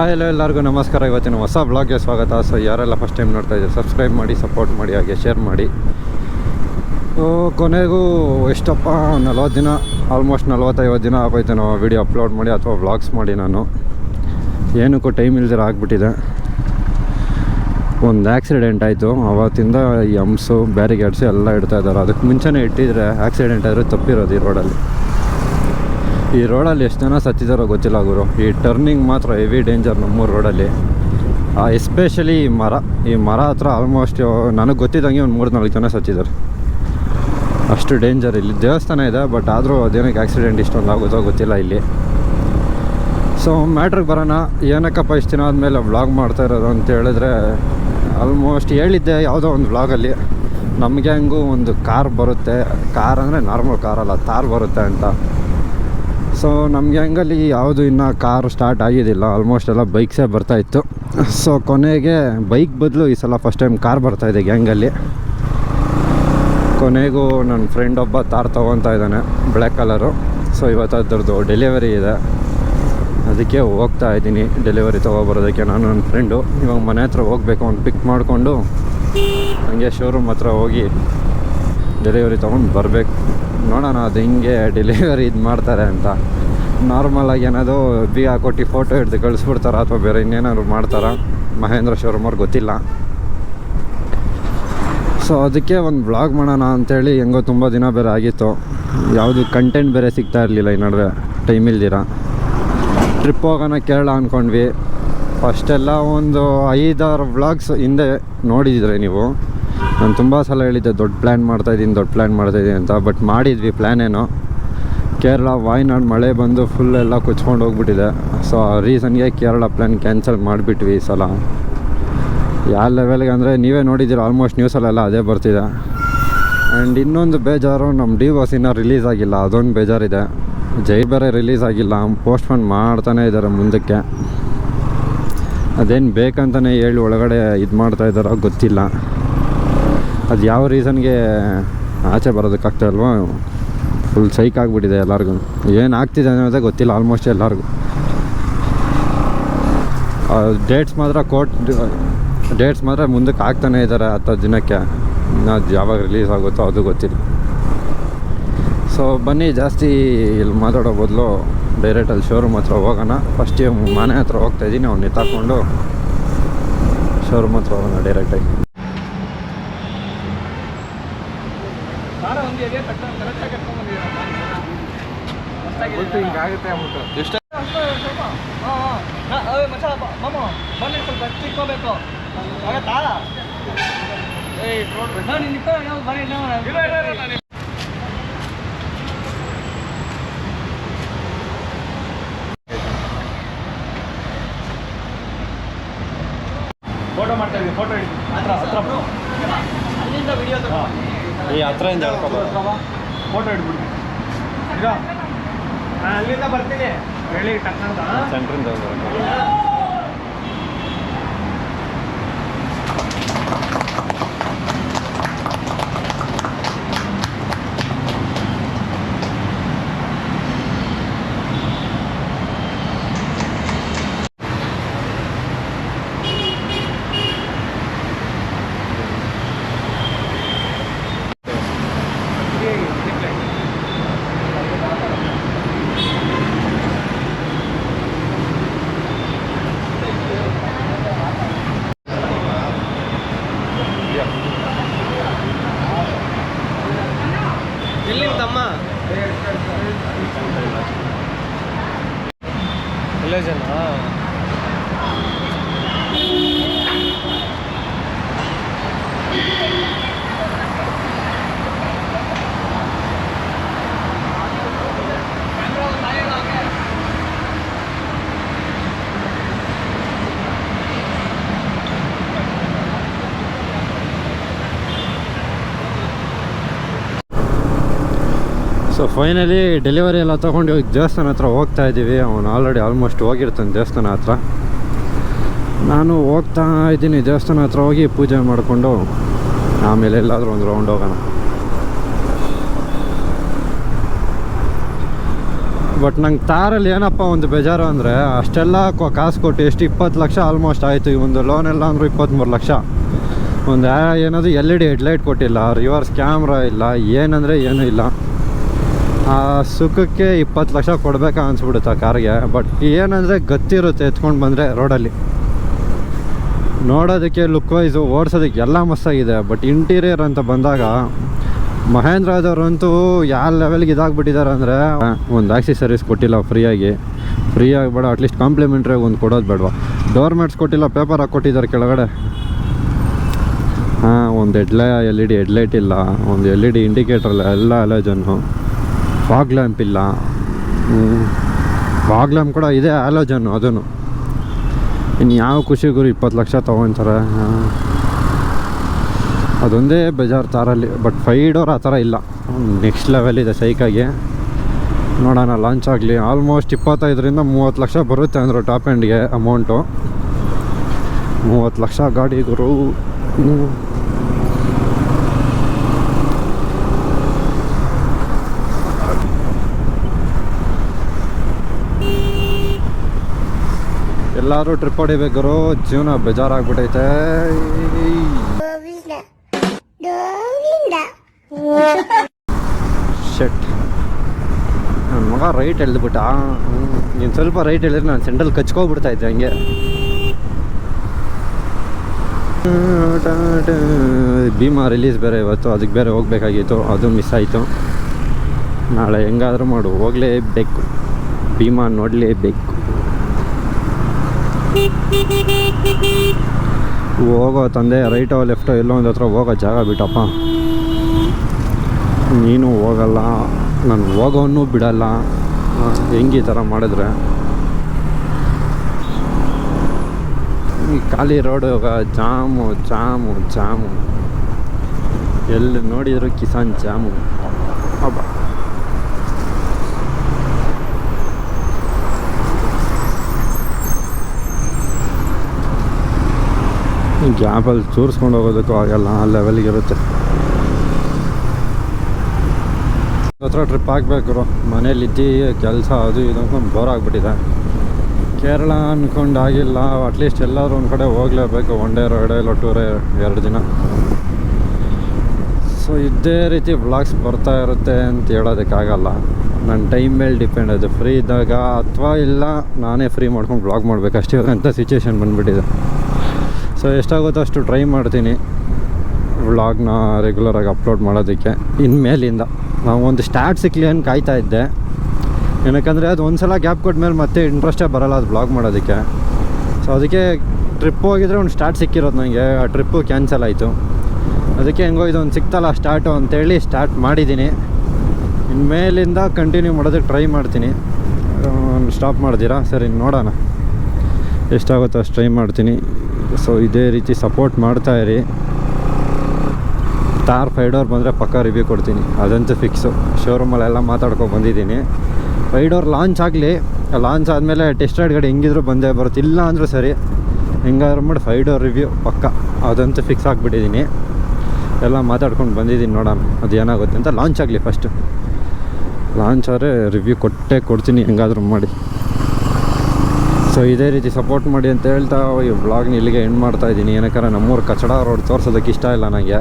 ಎಲ್ಲೋ ಎಲ್ಲರಿಗೂ ನಮಸ್ಕಾರ. ಇವತ್ತಿನ ಹೊಸ ಬ್ಲಾಗ್ಗೆ ಸ್ವಾಗತ. ಸೊ ಯಾರೆಲ್ಲ ಫಸ್ಟ್ ಟೈಮ್ ನೋಡ್ತಾ ಇದ್ದಾರೆ ಸಬ್ಸ್ಕ್ರೈಬ್ ಮಾಡಿ ಸಪೋರ್ಟ್ ಮಾಡಿ, ಹಾಗೆ ಶೇರ್ ಮಾಡಿ. ಕೊನೆಗೂ ಎಷ್ಟಪ್ಪ, ನಲ್ವತ್ತು ದಿನ ಆಲ್ಮೋಸ್ಟ್ ನಲ್ವತ್ತೈವತ್ತು ದಿನ ಆಗೋಯ್ತು ನಾವು ವಿಡಿಯೋ ಅಪ್ಲೋಡ್ ಮಾಡಿ ಅಥವಾ ವ್ಲಾಗ್ಸ್ ಮಾಡಿ ನಾನು. ಏನಕ್ಕೂ ಟೈಮ್ ಇಲ್ದಿರ ಆಗಿಬಿಟ್ಟಿದೆ. ಒಂದು ಆ್ಯಕ್ಸಿಡೆಂಟ್ ಆಯಿತು. ಅವತ್ತಿಂದ ಈ ಹಂಸು ಬ್ಯಾರಿಗೇಡ್ಸು ಎಲ್ಲ ಇಡ್ತಾ ಇದ್ದಾರೆ. ಅದಕ್ಕೆ ಮುಂಚೆನೇ ಇಟ್ಟಿದ್ರೆ ಆ್ಯಕ್ಸಿಡೆಂಟ್ ಆದರೆ ತಪ್ಪಿರೋದು ಈ ರೋಡಲ್ಲಿ ಈ ರೋಡಲ್ಲಿ ಎಷ್ಟು ಜನ ಸತ್ತಿದಾರೋ ಗೊತ್ತಿಲ್ಲ ಗುರು. ಈ ಟರ್ನಿಂಗ್ ಮಾತ್ರ ಹೆವಿ ಡೇಂಜರ್ ನಮ್ಮೂರು ರೋಡಲ್ಲಿ. ಎಸ್ಪೆಷಲಿ ಈ ಮರ. ಈ ಮರ ಹತ್ರ ಆಲ್ಮೋಸ್ಟ್ ನನಗೆ ಗೊತ್ತಿದ್ದಂಗೆ ಒಂದು ಮೂರು ನಾಲ್ಕು ಜನ ಸತ್ತಿದ್ದಾರೆ ಅಷ್ಟು ಡೇಂಜರ್ ಇಲ್ಲಿ. ದೇವಸ್ಥಾನ ಇದೆ ಬಟ್ ಆದರೂ ಅದೇನಕ್ಕೆ ಆಕ್ಸಿಡೆಂಟ್ ಇಷ್ಟೊಂದು ಆಗುತ್ತೋ ಗೊತ್ತಿಲ್ಲ ಇಲ್ಲಿ. ಸೊ ಮ್ಯಾಟ್ರಿಗೆ ಬರೋಣ. ಏನಕ್ಕಪ್ಪ ಇಷ್ಟು ದಿನ ಆದಮೇಲೆ ವ್ಲಾಗ್ ಮಾಡ್ತಾ ಇರೋದು ಅಂತ ಹೇಳಿದ್ರೆ ಆಲ್ಮೋಸ್ಟ್ ಹೇಳಿದ್ದೆ ಯಾವುದೋ ಒಂದು ವ್ಲಾಗಲ್ಲಿ ನಮಗೆ ಹಂಗೂ ಒಂದು ಕಾರ್ ಬರುತ್ತೆ. ಕಾರ್ ಅಂದರೆ ನಾರ್ಮಲ್ ಕಾರಲ್ಲ ತಾರ್ ಬರುತ್ತೆ ಅಂತ. ಸೊ ನಮಗೆ ಹಂಗಲ್ಲಿ ಯಾವುದು ಇನ್ನು ಕಾರು ಸ್ಟಾರ್ಟ್ ಆಗಿದ್ದಿಲ್ಲ ಆಲ್ಮೋಸ್ಟ್ ಎಲ್ಲ ಬೈಕ್ಸೇ ಬರ್ತಾಯಿತ್ತು ಸೊ ಕೊನೆಗೆ ಬೈಕ್ ಬದಲು ಈ ಸಲ ಫಸ್ಟ್ ಟೈಮ್ ಕಾರ್ ಬರ್ತಾ ಇದೆ ಗ್ಯಾಂಗಲ್ಲಿ. ಕೊನೆಗೂ ನನ್ನ ಫ್ರೆಂಡ್ ಒಬ್ಬ ತಾರ್ ತೊಗೊತಾ ಇದ್ದಾನೆ ಬ್ಲ್ಯಾಕ್ ಕಲರು ಸೊ ಇವತ್ತು ಅದ್ರದ್ದು ಡೆಲಿವರಿ ಇದೆ. ಅದಕ್ಕೆ ಹೋಗ್ತಾ ಇದ್ದೀನಿ. ಡೆಲಿವರಿ ತೊಗೊಬರೋದಕ್ಕೆ ನಾನು ನನ್ನ ಫ್ರೆಂಡು ಇವಾಗ ಮನೆ ಹತ್ರ ಹೋಗಬೇಕು ಅವ್ನು ಪಿಕ್ ಮಾಡಿಕೊಂಡು, ಹಂಗೆ ಶೋರೂಮ್ ಹತ್ರ ಹೋಗಿ ಡೆಲಿವರಿ ತೊಗೊಂಡು ಬರಬೇಕು. ನೋಡೋಣ, ಅದು ಹಿಂಗೆ ಡೆಲಿವರಿ ಇದು ಮಾಡ್ತಾರೆ ಅಂತ. ನಾರ್ಮಲಾಗಿ ಏನಾದರೂ ಬಿ ಕೊಟ್ಟು ಫೋಟೋ ಹಿಡ್ದು ಕಳಿಸ್ಬಿಡ್ತಾರ ಅಥವಾ ಬೇರೆ ಇನ್ನೇನಾದ್ರು ಮಾಡ್ತಾರ? ಮಹೇಂದ್ರ ಶೋರೂಮ್ ಅವ್ರಿಗೆ ಗೊತ್ತಿಲ್ಲ. ಸೊ ಅದಕ್ಕೆ ಒಂದು ಬ್ಲಾಗ್ ಮಾಡೋಣ ಅಂತೇಳಿ ಹೆಂಗೋ ತುಂಬ ದಿನ ಬೇರೆ ಆಗಿತ್ತು. ಯಾವುದು ಕಂಟೆಂಟ್ ಬೇರೆ ಸಿಗ್ತಾ ಇರಲಿಲ್ಲ ಈ ನಡುವೆ ಟೈಮ್ ಇಲ್ದಿರ. ಟ್ರಿಪ್ ಹೋಗೋಣ ಕೇರಳ ಅಂದ್ಕೊಂಡ್ವಿ ಫಸ್ಟೆಲ್ಲ ಒಂದು ಐದಾರು ವ್ಲಾಗ್ಸ್ ಹಿಂದೆ ನೋಡಿದ್ರೆ ನೀವು. ನಾನು ತುಂಬ ಸಲ ಹೇಳಿದ್ದೆ, ದೊಡ್ಡ ಪ್ಲ್ಯಾನ್ ಮಾಡ್ತಾಯಿದ್ದೀನಿ ದೊಡ್ಡ ಪ್ಲ್ಯಾನ್ ಮಾಡ್ತಾಯಿದ್ದೀನಿ ಅಂತ. ಬಟ್ ಮಾಡಿದ್ವಿ ಪ್ಲ್ಯಾನೇನೋ ಕೇರಳ, ವಾಯ್ನಾಡು ಮಳೆ ಬಂದು ಫುಲ್ ಎಲ್ಲ ಕುಚ್ಕೊಂಡು ಹೋಗ್ಬಿಟ್ಟಿದೆ. ಸೊ ಆ ರೀಸನ್ಗೆ ಕೇರಳ ಪ್ಲ್ಯಾನ್ ಕ್ಯಾನ್ಸಲ್ ಮಾಡಿಬಿಟ್ವಿ ಈ ಸಲ. ಯಾವ ಲೆವೆಲ್ಗೆ ಅಂದರೆ, ನೀವೇ ನೋಡಿದ್ದೀರ ಆಲ್ಮೋಸ್ಟ್ ನ್ಯೂಸಲ್ಲೆಲ್ಲ ಅದೇ ಬರ್ತಿದೆ. ಆ್ಯಂಡ್ ಇನ್ನೊಂದು ಬೇಜಾರು ನಮ್ಮ ಡಿ ವಾಸ್ ಇನ್ನೂ ರಿಲೀಸ್ ಆಗಿಲ್ಲ. ಅದೊಂದು ಬೇಜಾರಿದೆ. ಜೈ ಬೇರೆ ರಿಲೀಸ್ ಆಗಿಲ್ಲ. ಪೋಸ್ಟ್ಪೋನ್ ಮಾಡ್ತಾನೇ ಇದ್ದಾರೆ ಮುಂದಕ್ಕೆ. ಅದೇನು ಬೇಕಂತಲೇ ಹೇಳಿ ಒಳಗಡೆ ಇದು ಮಾಡ್ತಾ ಇದ್ದಾರೋ ಗೊತ್ತಿಲ್ಲ. ಅದು ಯಾವ ರೀಸನ್ಗೆ ಆಚೆ ಬರೋದಕ್ಕಾಗ್ತಾ ಇಲ್ವೋ? ಫುಲ್ ಸೈಕ್ ಆಗಿಬಿಟ್ಟಿದೆ ಎಲ್ಲರಿಗೂ. ಏನು ಆಗ್ತಿದೆ ಅನ್ನೋದೇ ಗೊತ್ತಿಲ್ಲ ಆಲ್ಮೋಸ್ಟ್ ಎಲ್ಲರಿಗೂ. ಡೇಟ್ಸ್ ಮಾತ್ರ ಕೋರ್ಟ್ ಡೇಟ್ಸ್ ಮಾತ್ರ ಮುಂದಕ್ಕೆ ಆಗ್ತಾನೆ ಇದ್ದಾರೆ ಹತ್ತು ದಿನಕ್ಕೆ. ಅದು ಯಾವಾಗ ರಿಲೀಸ್ ಆಗುತ್ತೋ ಅದು ಗೊತ್ತಿಲ್ಲ. ಸೊ ಬನ್ನಿ, ಜಾಸ್ತಿ ಇಲ್ಲಿ ಮಾತಾಡೋ ಬದಲು ಡೈರೆಕ್ಟಲ್ಲಿ ಶೋರೂಮ್ ಹತ್ರ ಹೋಗೋಣ. ಫಸ್ಟ್ ಮನೆ ಹತ್ರ ಹೋಗ್ತಾ ಇದ್ದೀನಿ, ಅವ್ನು ಎತ್ತಾಕೊಂಡು. ಶೋರೂಮ್ ಹತ್ರ ಹೋಗೋಣ ಡೈರೆಕ್ಟಾಗಿ ಹಿಂಗಾಗುತ್ತೆ ಅಂದ್ಬಿಟ್ಟು. ಎಷ್ಟು ಬನ್ನಿ ಸ್ವಲ್ಪ ತಿಕ್ಕೋಬೇಕು. ಆಗತ್ತಾ? ನಾನು ನಿಂತ ಯಾವ್ದು ಬನ್ನಿ ಫೋಟೋ ಮಾಡ್ತಾ ಇದ್ದೀವಿ ಫೋಟೋ ಹಿಡಿದು ಹತ್ರ ಹತ್ರ ಅಲ್ಲಿಂದ ವಿಡಿಯೋ ಈ ಹತ್ರದಿಂದ ಫೋಟೋ ನಾನು ಅಲ್ಲಿಂದ ಬರ್ತೀನಿ. ಹೇಳಿ ಟಕ್ಕಂತ ಸೆಂಟ್ರಿಂದ ಎಲ್ಲಿಂದ ತಮ್ಮ ಎಲ್ಲ ಜನ ಸೊ ಫೈನಲಿ ಡೆಲಿವರಿ ಎಲ್ಲ ತೊಗೊಂಡು ಹೋಗಿ ದೇವಸ್ಥಾನ ಹತ್ರ ಹೋಗ್ತಾ ಇದ್ದೀವಿ. ಅವನು ಆಲ್ರೆಡಿ ಆಲ್ಮೋಸ್ಟ್ ಹೋಗಿರ್ತಾನೆ ದೇವಸ್ಥಾನ ಹತ್ರ. ನಾನು ಹೋಗ್ತಾ ಇದ್ದೀನಿ ದೇವಸ್ಥಾನ ಹತ್ರ ಹೋಗಿ ಪೂಜೆ ಮಾಡಿಕೊಂಡು. ಆಮೇಲೆ ಎಲ್ಲಾದರೂ ಒಂದು ರೌಂಡ್ ಹೋಗೋಣ. ಬಟ್ ನಂಗೆ ತಾರಲ್ಲಿ ಏನಪ್ಪ ಒಂದು ಬೇಜಾರು ಅಂದರೆ, ಅಷ್ಟೆಲ್ಲ ಕಾಸು ಕೊಟ್ಟು ಎಷ್ಟು ಇಪ್ಪತ್ತು ಲಕ್ಷ ಆಲ್ಮೋಸ್ಟ್ ಆಯಿತು. ಈ ಒಂದು ಲೋನ್ ಎಲ್ಲ ಅಂದರೂ ಇಪ್ಪತ್ತ್ಮೂರು ಲಕ್ಷ. ಒಂದು ಏನದು ಎಲ್ ಇ ಡಿ ಹೆಡ್ಲೈಟ್ ಕೊಟ್ಟಿಲ್ಲ ರಿವರ್ಸ್ ಕ್ಯಾಮ್ರಾ ಇಲ್ಲ, ಏನಂದರೆ ಏನೂ ಇಲ್ಲ. ಸುಖಕ್ಕೆ ಇಪ್ಪತ್ತು ಲಕ್ಷ ಕೊಡಬೇಕಾ ಅನ್ಸ್ಬಿಡುತ್ತೆ ಆ ಕಾರ್ಗೆ. ಬಟ್ ಏನಂದರೆ ಗತ್ತಿರುತ್ತೆ ಎತ್ಕೊಂಡು ಬಂದರೆ ರೋಡಲ್ಲಿ ನೋಡೋದಕ್ಕೆ ಲುಕ್ ವೈಸು ಓಡಿಸೋದಕ್ಕೆ ಎಲ್ಲ ಮಸ್ತಾಗಿದೆ ಬಟ್ ಇಂಟೀರಿಯರ್ ಅಂತ ಬಂದಾಗ ಮಹೇಂದ್ರದವ್ರಂತೂ ಯಾವ ಲೆವೆಲ್ಗೆ ಇದಾಗ್ಬಿಟ್ಟಿದ್ದಾರೆ ಅಂದರೆ ಒಂದು ಸರ್ವಿಸ್ ಕೊಟ್ಟಿಲ್ಲ ಫ್ರೀಯಾಗಿ. ಫ್ರೀಯಾಗಿ ಬೇಡ ಅಟ್ಲೀಸ್ಟ್ ಕಾಂಪ್ಲಿಮೆಂಟ್ರಿಯಾಗಿ ಒಂದು ಕೊಡೋದು ಬೇಡವಾ. ಡೋರ್ ಮ್ಯಾಟ್ಸ್ ಕೊಟ್ಟಿಲ್ಲ ಪೇಪರ್ ಹಾಕಿ ಕೊಟ್ಟಿದ್ದಾರೆ ಕೆಳಗಡೆ. ಹಾಂ ಒಂದು ಎಡ್ಲೈ ಎಲ್ ಇ ಡಿ ಹೆಡ್ಲೈಟ್ ಇಲ್ಲ. ಒಂದು ಎಲ್ ಇ ಡಿ ಇಂಡಿಕೇಟ್ರಲ್ಲ ಎಲ್ಲ ಅಲೋಜನ್ನು ಫಾಗ್ ಲ್ಯಾಂಪ್ ಇಲ್ಲ ಫಾಗ್ ಕೂಡ ಇದೆ ಆಲೋಜನ್ನು ಅದನ್ನು ಇನ್ನು ಯಾವ ಖುಷಿಗೂ ಇಪ್ಪತ್ತು ಲಕ್ಷ ತೊಗೊತಾರೆ ಅದೊಂದೇ ಬೇಜಾರು ತಾರಲ್ಲಿ, ಬಟ್ ಫೈವ್ ಡೋರ್ ಆ ಥರ ಇಲ್ಲ. ನೆಕ್ಸ್ಟ್ ಲೆವೆಲ್ ಇದೆ ಸೈಕಾಗಿ. ನೋಡೋಣ ಲಾಂಚ್ ಆಗಲಿ. ಆಲ್ಮೋಸ್ಟ್ ಇಪ್ಪತ್ತೈದರಿಂದ ಮೂವತ್ತು ಲಕ್ಷ ಬರುತ್ತೆ ಅಂದರು ಟಾಪ್ ಎಂಡ್ಗೆ ಅಮೌಂಟು ಮೂವತ್ತು ಲಕ್ಷ ಗಾಡಿ ಗುರು. ಎಲ್ಲರೂ ಟ್ರಿಪ್ ಹೊಡಿಬೇಕು ಗುರು. ಜೀವನ ಬೇಜಾರಾಗ್ಬಿಟ್ಟೈತೆ. Govinda. ಶೆಟ್ ನನ್ನ ಮಗ ರೈಟ್ ಎಳ್ದುಬಿಟ್ಟ. ನೀನು ಸ್ವಲ್ಪ ರೈಟ್ ಹೇಳಿದ್ರೆ ನಾನು ಸೆಂಟ್ರಲ್ ಕಚ್ಕೊಬಿಡ್ತಾ ಇದ್ದೆ ಹಂಗೆ. ಭೀಮಾ ರಿಲೀಸ್ ಬೇರೆ ಇವತ್ತು ಅದಕ್ಕೆ ಬೇರೆ ಹೋಗ್ಬೇಕಾಗಿತ್ತು ಅದು ಮಿಸ್ ಆಯಿತು. ನಾಳೆ ಹೆಂಗಾದರೂ ಮಾಡು ಹೋಗಲೇಬೇಕು. ಭೀಮಾ ನೋಡಲೇಬೇಕು. ಹೋಗೋ ತಂದೆ ರೈಟೋ ಲೆಫ್ಟೋ ಎಲ್ಲೋ ಒಂದು ಹತ್ರ ಹೋಗೋ ಜಾಗ ಬಿಟ್ಟಪ್ಪ. ನೀನು ಹೋಗಲ್ಲ, ನಾನು ಹೋಗೋನು ಬಿಡಲ್ಲ. ಹೆಂಗೆ ಈ ಥರ ಮಾಡಿದ್ರೆ? ಈ ಖಾಲಿ ರೋಡ್ ಜಾಮು ಜಾಮು ಜಾಮು. ಎಲ್ಲಿ ನೋಡಿದರೂ ಕಿಸಾನ್ ಜಾಮು. ಅಬ್ಬ. ಗ್ಯಾಪಲ್ಲಿ ತೋರಿಸ್ಕೊಂಡು ಹೋಗೋದಕ್ಕೂ ಆಗಲ್ಲ, ಆ ಲೆವೆಲ್ಗೆ ಇರುತ್ತೆ. ಹತ್ರ ಟ್ರಿಪ್ ಹಾಕ್ಬೇಕು ಮನೇಲಿದ್ದು ಕೆಲಸ ಅದು ಇದು ಅಂದ್ಕೊಂಡು ಬೋರ್ ಆಗಿಬಿಟ್ಟಿದೆ. ಕೇರಳ ಅಂದ್ಕೊಂಡು ಆಗಿಲ್ಲ ಅಟ್ಲೀಸ್ಟ್ ಎಲ್ಲರೂ ಒಂದು ಕಡೆ ಹೋಗಲೇಬೇಕು ಒನ್ ಡೇ ಎರಡು ಇಲ್ಲ ಟೂರ್ ಎರಡು ದಿನ. ಸೊ ಇದೇ ರೀತಿ ಬ್ಲಾಗ್ಸ್ ಬರ್ತಾ ಇರುತ್ತೆ ಅಂತ ಹೇಳೋದಕ್ಕಾಗಲ್ಲ ನನ್ನ ಟೈಮ್ ಮೇಲೆ ಡಿಪೆಂಡ್ ಅದು ಫ್ರೀ ಇದ್ದಾಗ ಅಥವಾ ಇಲ್ಲ, ನಾನೇ ಫ್ರೀ ಮಾಡ್ಕೊಂಡು ಬ್ಲಾಗ್ ಮಾಡಬೇಕಷ್ಟೇ ಅಂತ ಸಿಚುವೇಶನ್ ಬಂದುಬಿಟ್ಟಿದೆ. ಸೊ ಎಷ್ಟಾಗುತ್ತೋ ಅಷ್ಟು ಟ್ರೈ ಮಾಡ್ತೀನಿ. ವ್ಲಾಗ್ನ ರೆಗ್ಯುಲರಾಗಿ ಅಪ್ಲೋಡ್ ಮಾಡೋದಕ್ಕೆ. ಇನ್ಮೇಲಿಂದ. ನಾವು ಒಂದು ಸ್ಟಾರ್ಟ್ ಸಿಕ್ಕಲಿ ಅಂತ ಕಾಯ್ತಾ ಇದ್ದೆ. ಏನಕ್ಕಂದರೆ ಅದು ಒಂದು ಸಲ ಗ್ಯಾಪ್ ಕೊಟ್ಮೇಲೆ ಮತ್ತೆ ಇಂಟ್ರೆಸ್ಟೇ ಬರಲ್ಲ ಅದು ಬ್ಲಾಗ್ ಮಾಡೋದಕ್ಕೆ. ಸೊ ಅದಕ್ಕೆ ಟ್ರಿಪ್ ಹೋಗಿದ್ರೆ ಒಂದು ಸ್ಟಾರ್ಟ್ ಸಿಕ್ಕಿರೋದು ನನಗೆ ಆ ಟ್ರಿಪ್ಪು ಕ್ಯಾನ್ಸಲ್ ಆಯಿತು. ಅದಕ್ಕೆ ಹೆಂಗೋ ಇದೊಂದು ಸಿಕ್ತಲ್ಲ ಸ್ಟಾರ್ಟು ಅಂತೇಳಿ ಸ್ಟಾರ್ಟ್ ಮಾಡಿದ್ದೀನಿ. ಇನ್ಮೇಲಿಂದ ಕಂಟಿನ್ಯೂ ಮಾಡೋದಕ್ಕೆ ಟ್ರೈ ಮಾಡ್ತೀನಿ. ಸ್ಟಾಪ್ ಮಾಡ್ತೀರಾ? ಸರಿ, ನೋಡೋಣ. ಎಷ್ಟಾಗುತ್ತೋ ಅಷ್ಟು ಟ್ರೈ ಮಾಡ್ತೀನಿ. ಸೊ ಇದೇ ರೀತಿ ಸಪೋರ್ಟ್ ಮಾಡ್ತಾ ಇರಿ. ತಾರ್ ಫೈಡೋರ್ ಬಂದರೆ ಪಕ್ಕ ರಿವ್ಯೂ ಕೊಡ್ತೀನಿ. ಅದಂತೂ ಫಿಕ್ಸು ಶೋರೂಮಲ್ಲೆಲ್ಲ ಮಾತಾಡ್ಕೊಂಡು ಬಂದಿದ್ದೀನಿ. ಫೈಡೋರ್ ಲಾಂಚ್ ಆಗಲಿ ಲಾಂಚ್ ಆದಮೇಲೆ ಟೆಸ್ಟ್ ರೈಡ್ ಗಾಡಿ ಹೆಂಗಿದ್ರು ಬಂದೇ ಬರುತ್ತೆ. ಇಲ್ಲ ಅಂದರೂ ಸರಿ, ಹೆಂಗಾದ್ರು ಮಾಡಿ ಫೈಡೋರ್ ರಿವ್ಯೂ ಪಕ್ಕ. ಅದಂತೂ ಫಿಕ್ಸ್ ಆಗಿಬಿಟ್ಟಿದ್ದೀನಿ. ಎಲ್ಲ ಮಾತಾಡ್ಕೊಂಡು ಬಂದಿದ್ದೀನಿ ನೋಡೋಣ, ಅದು ಏನಾಗುತ್ತೆ ಅಂತ. ಲಾಂಚ್ ಆಗಲಿ ಫಸ್ಟು ಲಾಂಚ್ ಆದರೆ ರಿವ್ಯೂ ಕೊಟ್ಟೇ ಕೊಡ್ತೀನಿ, ಹೆಂಗಾದ್ರೂ ಮಾಡಿ. ಸೊ ಇದೇ ರೀತಿ ಸಪೋರ್ಟ್ ಮಾಡಿ ಅಂತ ಹೇಳ್ತಾ ಈ ವ್ಲಾಗ್ನ ಇಲ್ಲಿಗೆ ಎಂಡ್ ಮಾಡ್ತಾ ಇದ್ದೀನಿ. ಏನಕ್ಕಾರ ನಮ್ಮೂರು ಕಚಡ ರೋಡ್ ತೋರ್ಸೋದಕ್ಕೆ ಇಷ್ಟ ಇಲ್ಲ ನನಗೆ